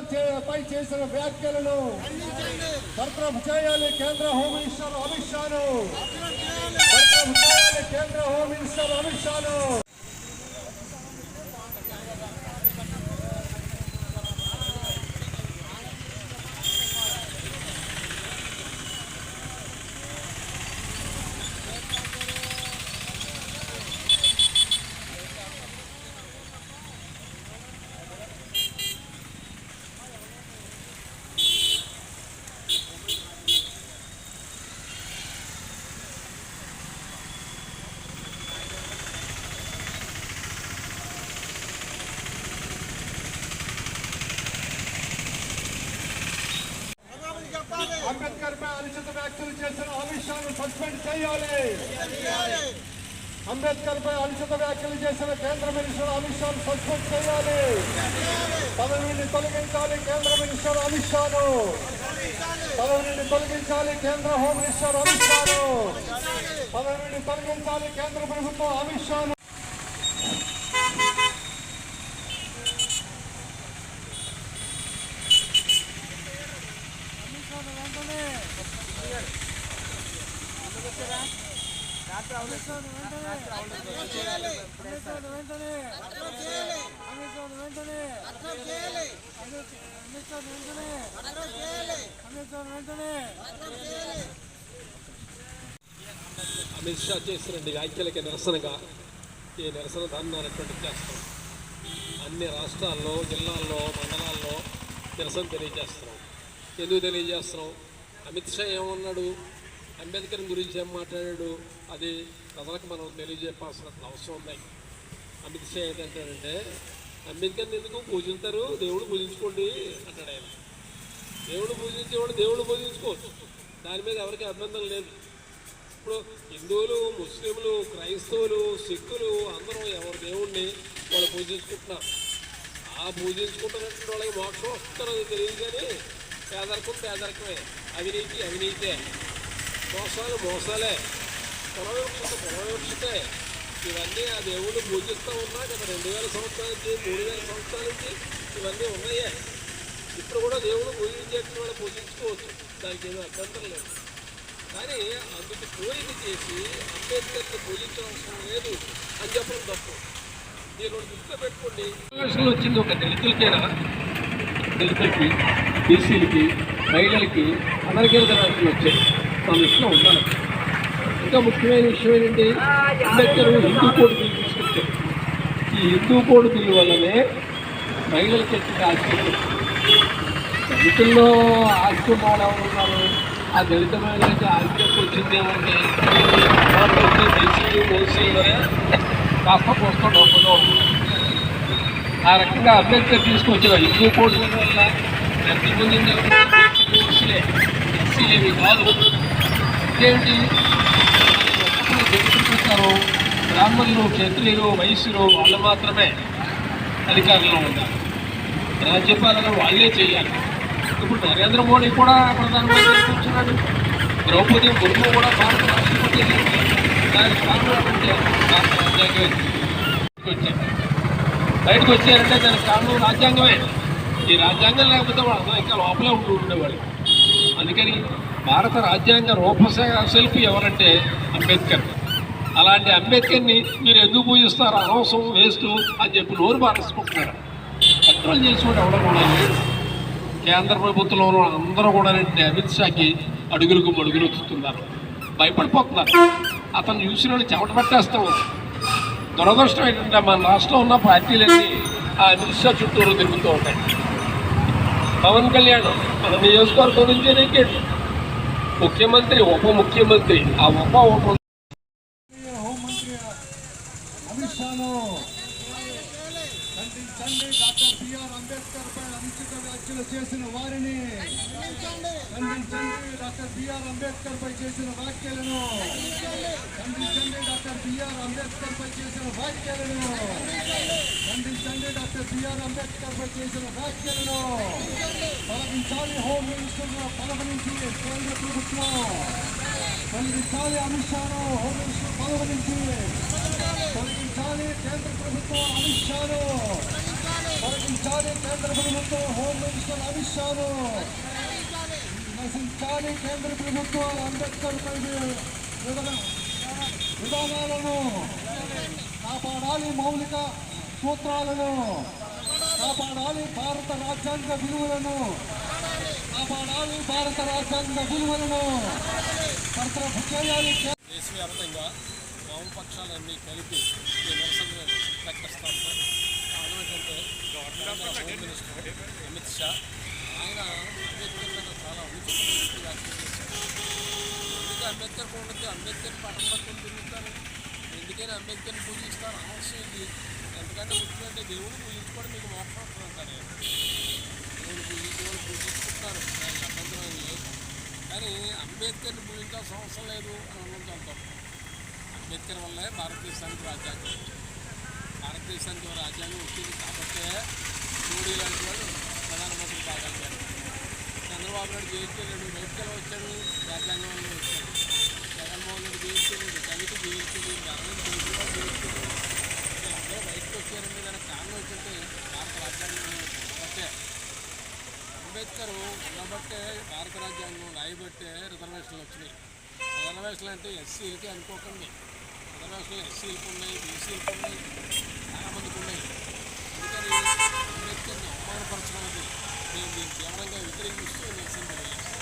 Minister చే- పై చేసిన వ్యాఖ్యలను బర్తరఫ్ చేయాలి కేంద్ర హోమ్ మినిస్టర్ అమిత్ షాను. బర్తరఫ్ చేయాలి కేంద్ర హోమ్ మినిస్టర్ అమిత్ షాను. అంబేద్కర్ పై అనుచిత వ్యాఖ్యలు చేసిన అమిత్ షాను సస్పెండ్ చేయాలి అంబేద్కర్ పై అనుచిత వ్యాఖ్యలు చేసిన కేంద్ర మినిస్టర్ అమిత్ షాను సస్పెండ్ చేయాలి పదవి నుండి తొలగించాలి కేంద్ర మినిస్టర్ అమిత్ షాను పదవి నుండి తొలగించాలి కేంద్ర హోమ్ మినిస్టర్ అమిత్ షాను పదవి నుండి తొలగించాలి కేంద్ర ప్రభుత్వం అమిత్ షాను అమిత్ షా చేసిన వ్యాఖ్యలకి నిరసనగా ఈ నిరసన ధర్నాన్ని చేస్తాం. అన్ని రాష్ట్రాల్లో జిల్లాల్లో మండలాల్లో నిరసన తెలియజేస్తున్నాం. ఎందుకు తెలియజేస్తున్నాం? అమిత్ షా ఏమన్నాడు? అంబేద్కర్ గురించి ఏం మాట్లాడాడు అది ప్రజలకు మనం తెలియజెప్పాల్సిన అవసరం ఉన్నాయి అమిత్ షా ఏంటంటాడంటే అంబేద్కర్ని ఎందుకు పూజిస్తారు దేవుడు పూజించుకోండి అంటాడు ఆయన. దేవుడు పూజించేవాడు దేవుడు పూజించుకోవచ్చు. దాని మీద ఎవరికి అభ్యంతరం లేదు. ఇప్పుడు హిందువులు ముస్లింలు క్రైస్తవులు సిక్కులు అందరూ ఎవరు దేవుణ్ణి వాళ్ళు పూజించుకుంటున్నారు? ఆ పూజించుకుంటున్నటువంటి వాళ్ళకి మోక్షం వస్తుందో తెలియదు కానీ పేదరికం పేదరికమే. అవినీతి అవినీతే. మోసాలు మోసాలే. కులవివక్షత కులవివక్షతే ఇవన్నీ ఆ దేవుడు పూజిస్తూ ఉన్నా గత రెండు వేల సంవత్సరాల నుంచి మూడు వేల సంవత్సరాల నుంచి ఇవన్నీ ఉన్నాయే. ఇప్పుడు కూడా దేవుడు పూజించేట్టు వాళ్ళు పూజించుకోవచ్చు. దానికి ఏదో అభ్యంతరం లేదు. కానీ అందుకు కోరిక చేసి అంబేద్కర్ని పూజించడం అవసరం లేదు అని చెప్పడం తప్పు. మీరు దృష్టిలో పెట్టుకోండి. రిజర్వేషన్లు వచ్చింది ఒక దళితులకేనా దళితులకి బీసీలకి మహిళలకి అందరికీ రిజర్వేషన్లు వచ్చాయి మన ఉంటాను. ఇంకా ముఖ్యమైన విషయం ఏంటంటే అంబేద్కర్ హిందూ కోడ్ బిల్ తీసుకొచ్చారు ఈ హిందూ కోడ్ బిల్లు వల్లనే మహిళలకి వచ్చిన ఆశ్చర్యం. దళితుల్లో ఆస్తి ఉన్నారు. ఆ దళిత మహిళలకి ఆశ్చర్యం వచ్చింది ఏమంటే బీసీలు ఓసీలోనే కాస్త పోస్తా డబ్బులో ఆ రకంగా అంబేద్కర్ తీసుకొచ్చిన హిందూ కోడ్ వల్ల లబ్ధి పొందింది ఓసీలే ఎస్సీలేవి కాదు. ఇదేంటి చూస్తారు. బ్రాహ్మణులు క్షత్రియులు వైశ్యులు వాళ్ళు మాత్రమే అధికారంలో ఉన్నారు రాజ్యపాలన వాళ్ళే చేయాలి. ఇప్పుడు నరేంద్ర మోడీ కూడా ప్రధానమంత్రి కూర్చున్నాడు. ద్రౌపది ముర్ము కూడా భారత రాష్ట్రపతి దానికి కారణం వచ్చారు. బయటకు వచ్చారంటే దానికి కారణం రాజ్యాంగమే. ఈ రాజ్యాంగం లేకపోతే వాళ్ళు ఇంకా లోపలే ఉంటూ ఉండేవాళ్ళు. అందుకని భారత రాజ్యాంగ రూపశిల్పి ఎవరంటే అంబేద్కర్. అలాంటి అంబేద్కర్ని మీరు ఎందుకు పూజిస్తారు? అనవసరం వేస్ట్ అని చెప్పి నోరు మారేసుకుంటున్నారు. కంట్రోల్ చేసుకుంటే ఎవడో కూడా లేడు కేంద్ర ప్రభుత్వంలో అందరూ కూడా అమిత్ షాకి అడుగులకు మడుగులు వస్తున్నారు భయపడిపోతున్నారు. అతను చూసిన వాళ్ళు చెమట పట్టేస్తాం. దురదృష్టం ఏంటంటే మన రాష్ట్రంలో ఉన్న పార్టీలన్నీ ఆ అమిత్ షా చుట్టూరు తిరుగుతూ ఉంటాయి. పవన్ కళ్యాణ్ మన నియోజకవర్గం నుంచే నెగ్గాడు ముఖ్యమంత్రి ఉప ముఖ్యమంత్రి ఆ ఉప ఉప హోంమంత్రి అమిత్ షాను ఖండించండి డాక్టర్ బిఆర్ అంబేద్కర్ పై అనుచిత వ్యాఖ్యలు చేసిన వారిని ఖండించండి. డాక్టర్ బిఆర్ అంబేద్కర్ పై చేసిన వ్యాఖ్యలను ఖండించండి. డాక్టర్ బిఆర్ అంబేద్కర్ పై చేసిన వ్యాఖ్యలను ఖండించండి. డాక్టర్ బిఆర్ అంబేద్కర్ పై చేసిన వ్యాఖ్యలను తొలగించాలి హోమ్ మినిస్టర్ పదవి నుంచి కేంద్ర ప్రభుత్వం. తొలగించాలి అమిత్ షాను హోమ్ మినిస్టర్ పదవి నుంచి తొలగించాలి కేంద్ర ప్రభుత్వం అమిత్ షాను తొలగించాలి కేంద్ర ప్రభుత్వం హోమ్ మినిస్టర్ షాను నశించాలి కేంద్ర ప్రభుత్వం అంబేద్కర్ విధానాలను కాపాడాలి మౌలిక సూత్రాలను. కాపాడాలి భారత రాజ్యాంగ విలువలను. కాపాడాలి భారత రాజ్యాంగ విలువలను. బర్తరఫ్ చేయాలి దేశవ్యాప్తంగా వామపక్షాలన్నీ కలిపి ఈ నిరసన ప్రకటిస్తాం. హోమ్ మినిస్టర్ అమిత్ షా ఆయన అంబేద్కర్ మీద చాలా అనుచితమైన వ్యాఖ్యలు చేశారు ఎందుకు అంబేద్కర్ ఉండదు అంబేద్కర్ పట్టం పట్టుకుని తిరుగుతారు ఎందుకైనా అంబేద్కర్ని పూజిస్తారు అవసరం ఇది ఎందుకంటే ముఖ్యమంటే దేవుడు పూజించుకోవడం మీకు మోక్షం అంటారు దేవుడు పూజించుకోవడం పూజించుకుంటారు దానికి అభ్యంతరం ఏం లేదు కానీ అంబేద్కర్ని పూజించాల్సిన అవసరం లేదు అని అనుకుంటాం అంబేద్కర్ వల్లే భారతదేశానికి రాజ్యాంగం భారతదేశానికి ఓ రాజ్యాంగం వచ్చింది కాబట్టే మోడీ లాంటి వాళ్ళు ప్రధానమంత్రి కాగలిగారు చంద్రబాబు నాయుడు జైలుకి వెళ్ళాడు బయటికి వచ్చాడు రాజ్యాంగం వల్ల వచ్చాడు జగన్మోహన్ రెడ్డి జైలుకి వెళ్ళాడు కవిత జైలుకి అరవింద్ కేజ్రీవాల్ జైలుకి వెళ్ళాడు వీళ్ళందరూ బయటకు వచ్చారంటే దానికి కారణం ఏంటంటే భారత రాజ్యాంగం కాబట్టే అంబేద్కర్ ఉండబట్టే భారత రాజ్యాంగం రాయబట్టే రిజర్వేషన్లు వచ్చినాయి. రిజర్వేషన్లు అంటే ఎస్సీలకి అనుకోకండి. రిజర్వేషన్లు ఎస్సీలకు ఉన్నాయి బీసీలకు ఉన్నాయి చాలామందికి ఉన్నాయి. అందుకని అంబేద్కర్ని అవమానపరచడం అనేది నేను దీన్ని తీవ్రంగా వ్యతిరేకిస్తూ నిరసన తెలియజేస్తాను